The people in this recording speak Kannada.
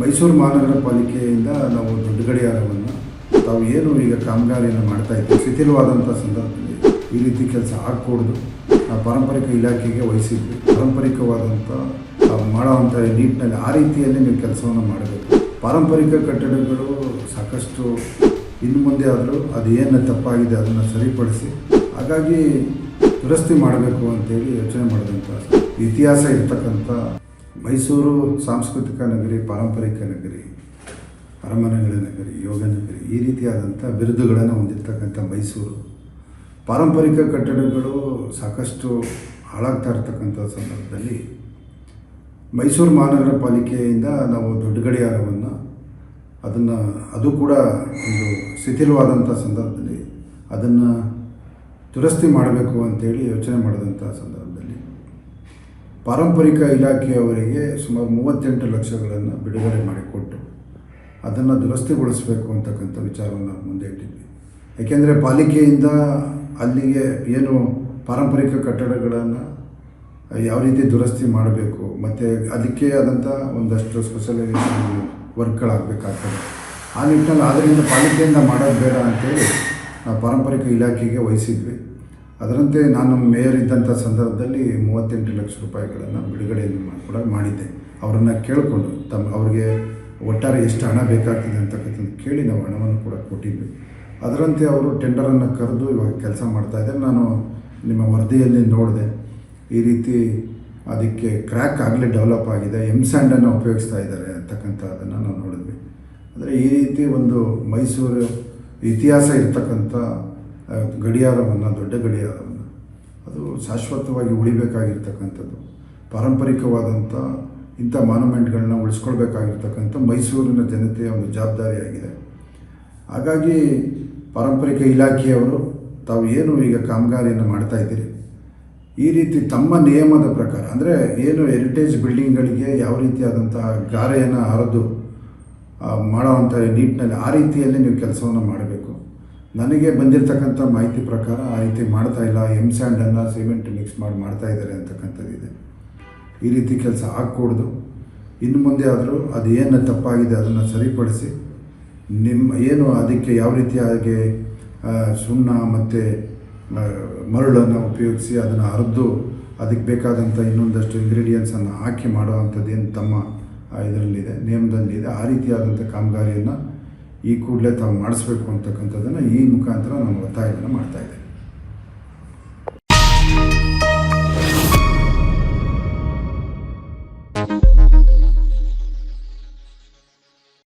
ಮೈಸೂರು ಮಹಾನಗರ ಪಾಲಿಕೆಯಿಂದ ನಾವು ದೊಡ್ಡ ಗಡಿಯಾರವನ್ನು ತಾವು ಏನು ಈಗ ಕಾಮಗಾರಿಯನ್ನು ಮಾಡ್ತಾ ಇದ್ದೀವಿ, ಶಿಥಿಲವಾದಂಥ ಸಂದರ್ಭದಲ್ಲಿ ಈ ರೀತಿ ಕೆಲಸ ಆಗಕೂಡ್ದು ನಾವು ಪಾರಂಪರಿಕ ಇಲಾಖೆಗೆ ವಹಿಸಿದ್ವಿ. ಪಾರಂಪರಿಕವಾದಂಥ ಮಾಡೋವಂಥ ನಿಟ್ಟಿನಲ್ಲಿ ಆ ರೀತಿಯಲ್ಲಿ ನೀವು ಕೆಲಸವನ್ನು ಮಾಡಬೇಕು. ಪಾರಂಪರಿಕ ಕಟ್ಟಡಗಳು ಸಾಕಷ್ಟು ಇನ್ನು ಮುಂದೆ ಆದರೂ ಅದು ಏನು ತಪ್ಪಾಗಿದೆ ಅದನ್ನು ಸರಿಪಡಿಸಿ ಹಾಗಾಗಿ ದುರಸ್ತಿ ಮಾಡಬೇಕು ಅಂತೇಳಿ ಯೋಚನೆ ಮಾಡಿದಂಥ ಇತಿಹಾಸ ಇರ್ತಕ್ಕಂಥ ಮೈಸೂರು ಸಾಂಸ್ಕೃತಿಕ ನಗರಿ, ಪಾರಂಪರಿಕ ನಗರಿ, ಅರಮನೆಗಳ ನಗರಿ, ಯೋಗ ನಗರಿ, ಈ ರೀತಿಯಾದಂಥ ಬಿರುದುಗಳನ್ನು ಹೊಂದಿರ್ತಕ್ಕಂಥ ಮೈಸೂರು. ಪಾರಂಪರಿಕ ಕಟ್ಟಡಗಳು ಸಾಕಷ್ಟು ಹಾಳಾಗ್ತಾ ಇರ್ತಕ್ಕಂಥ ಸಂದರ್ಭದಲ್ಲಿ ಮೈಸೂರು ಮಹಾನಗರ ಪಾಲಿಕೆಯಿಂದ ನಾವು ದೊಡ್ಡ ಗಡಿಯಾರವನ್ನು ಅದನ್ನು, ಅದು ಕೂಡ ಒಂದು ಶಿಥಿಲವಾದಂಥ ಸಂದರ್ಭದಲ್ಲಿ ಅದನ್ನು ದುರಸ್ತಿ ಮಾಡಬೇಕು ಅಂತೇಳಿ ಯೋಚನೆ ಮಾಡಿದಂಥ ಸಂದರ್ಭದಲ್ಲಿ ಪಾರಂಪರಿಕ ಇಲಾಖೆಯವರಿಗೆ ಸುಮಾರು ಮೂವತ್ತೆಂಟು ಲಕ್ಷಗಳನ್ನು ಬಿಡುಗಡೆ ಮಾಡಿಕೊಟ್ಟು ಅದನ್ನು ದುರಸ್ತಿಗೊಳಿಸಬೇಕು ಅಂತಕ್ಕಂಥ ವಿಚಾರವನ್ನು ಮುಂದೆ ಇಟ್ಟಿದ್ವಿ. ಏಕೆಂದರೆ ಪಾಲಿಕೆಯಿಂದ ಅಲ್ಲಿಗೆ ಏನು ಪಾರಂಪರಿಕ ಕಟ್ಟಡಗಳನ್ನು ಯಾವ ರೀತಿ ದುರಸ್ತಿ ಮಾಡಬೇಕು, ಮತ್ತು ಅದಕ್ಕೆ ಆದಂಥ ಒಂದಷ್ಟು ಸ್ಪೆಷಲೈಸೇಷನ್ ವರ್ಕ್ಗಳಾಗಬೇಕಾಗ್ತದೆ. ಆ ನಿಟ್ಟಿನಲ್ಲಿ ಆದ್ದರಿಂದ ಪಾಲಿಕೆಯಿಂದ ಮಾಡೋದು ಬೇಡ ಅಂತೇಳಿ ನಾವು ಪಾರಂಪರಿಕ ಇಲಾಖೆಗೆ ವಹಿಸಿದ್ವಿ. ಅದರಂತೆ ನಾನು ಮೇಯರ್ ಇದ್ದಂಥ ಸಂದರ್ಭದಲ್ಲಿ ಮೂವತ್ತೆಂಟು ಲಕ್ಷ ರೂಪಾಯಿಗಳನ್ನು ಬಿಡುಗಡೆಯನ್ನು ಮಾ- ಕೂಡ ಮಾಡಿದ್ದೆ. ಅವರನ್ನು ಕೇಳಿಕೊಂಡು ತಮ್ಮ ಅವರಿಗೆ ಒಟ್ಟಾರೆ ಎಷ್ಟು ಹಣ ಬೇಕಾಗ್ತದೆ ಅಂತಕ್ಕಂಥದ್ದು ಕೇಳಿ ನಾವು ಹಣವನ್ನು ಕೂಡ ಕೊಟ್ಟಿದ್ವಿ. ಅದರಂತೆ ಅವರು ಟೆಂಡರನ್ನು ಕರೆದು ಇವಾಗ ಕೆಲಸ ಮಾಡ್ತಾ ಇದ್ದಾರೆ. ನಾನು ನಿಮ್ಮ ವರದಿಯಲ್ಲಿ ನೋಡಿದೆ. ಈ ರೀತಿ ಅದಕ್ಕೆ ಕ್ರ್ಯಾಕ್ ಆಗಲೇ ಡೆವಲಪ್ ಆಗಿದೆ. ಎಂ ಸ್ಯಾಂಡನ್ನು ಉಪಯೋಗಿಸ್ತಾ ಇದ್ದಾರೆ ಅಂತಕ್ಕಂಥದ್ದನ್ನು ನಾವು ನೋಡಿದ್ವಿ. ಅಂದರೆ ಈ ರೀತಿ ಒಂದು ಮೈಸೂರು ಇತಿಹಾಸ ಇರ್ತಕ್ಕಂಥ ಗಡಿಯಾರವನ್ನು, ದೊಡ್ಡ ಗಡಿಯಾರವನ್ನು. ಅದು ಶಾಶ್ವತವಾಗಿ ಉಳಿಬೇಕಾಗಿರ್ತಕ್ಕಂಥದ್ದು. ಪಾರಂಪರಿಕವಾದಂಥ ಇಂಥ ಮಾನ್ಯುಮೆಂಟ್ಗಳನ್ನ ಉಳಿಸ್ಕೊಳ್ಬೇಕಾಗಿರ್ತಕ್ಕಂಥ ಮೈಸೂರಿನ ಜನತೆಯ ಒಂದು ಜವಾಬ್ದಾರಿಯಾಗಿದೆ. ಹಾಗಾಗಿ ಪಾರಂಪರಿಕ ಇಲಾಖೆಯವರು, ತಾವು ಏನು ಈಗ ಕಾಮಗಾರಿಯನ್ನು ಮಾಡ್ತಾ ಇದ್ದೀರಿ? ಈ ರೀತಿ ತಮ್ಮ ನಿಯಮದ ಪ್ರಕಾರ, ಅಂದರೆ ಏನು ಹೆರಿಟೇಜ್ ಬಿಲ್ಡಿಂಗ್ಗಳಿಗೆ ಯಾವ ರೀತಿಯಾದಂತಹ ಗಾರೆಯನ್ನು ಹರಿದು ಮಾಡೋವಂಥ ನಿಟ್ಟಿನಲ್ಲಿ ಆ ರೀತಿಯಲ್ಲಿ ನೀವು ಕೆಲಸವನ್ನು ಮಾಡಬೇಕು. ನನಗೆ ಬಂದಿರತಕ್ಕಂಥ ಮಾಹಿತಿ ಪ್ರಕಾರ ಆ ರೀತಿ ಮಾಡ್ತಾ ಇಲ್ಲ. ಎಂ ಸ್ಯಾಂಡನ್ನು ಸಿಮೆಂಟ್ ಮಿಕ್ಸ್ ಮಾಡಿ ಮಾಡ್ತಾ ಇದ್ದಾರೆ ಅಂತಕ್ಕಂಥದ್ದಿದೆ ಈ ರೀತಿ ಕೆಲಸ ಆಗಕೂಡ್ದು. ಇನ್ನು ಮುಂದೆ ಆದರೂ ಅದು ಏನು ತಪ್ಪಾಗಿದೆ ಅದನ್ನು ಸರಿಪಡಿಸಿ ನಿಮ್ಮ ಏನು ಅದಕ್ಕೆ ಯಾವ ರೀತಿಯಾಗಿ ಸುಣ್ಣ ಮತ್ತು ಮರಳನ್ನು ಉಪಯೋಗಿಸಿ ಅದನ್ನು ಹರಿದು ಅದಕ್ಕೆ ಬೇಕಾದಂಥ ಇನ್ನೊಂದಷ್ಟು ಇಂಗ್ರೀಡಿಯೆಂಟ್ಸನ್ನು ಹಾಕಿ ಮಾಡುವಂಥದ್ದು ಏನು ತಮ್ಮ ಇದರಲ್ಲಿದೆ, ನಿಯಮದಲ್ಲಿದೆ. ಆ ರೀತಿಯಾದಂಥ ಕಾಮಗಾರಿಯನ್ನು ಈ ಕೂಡಲೇ ತಾವು ಮಾಡಿಸ್ಬೇಕು ಅಂತಕ್ಕಂಥದ್ದನ್ನು ಈ ಮುಖಾಂತರ ನಾನು ಒತ್ತಾಯವನ್ನು ಮಾಡ್ತಾಯಿದ್ದೇನೆ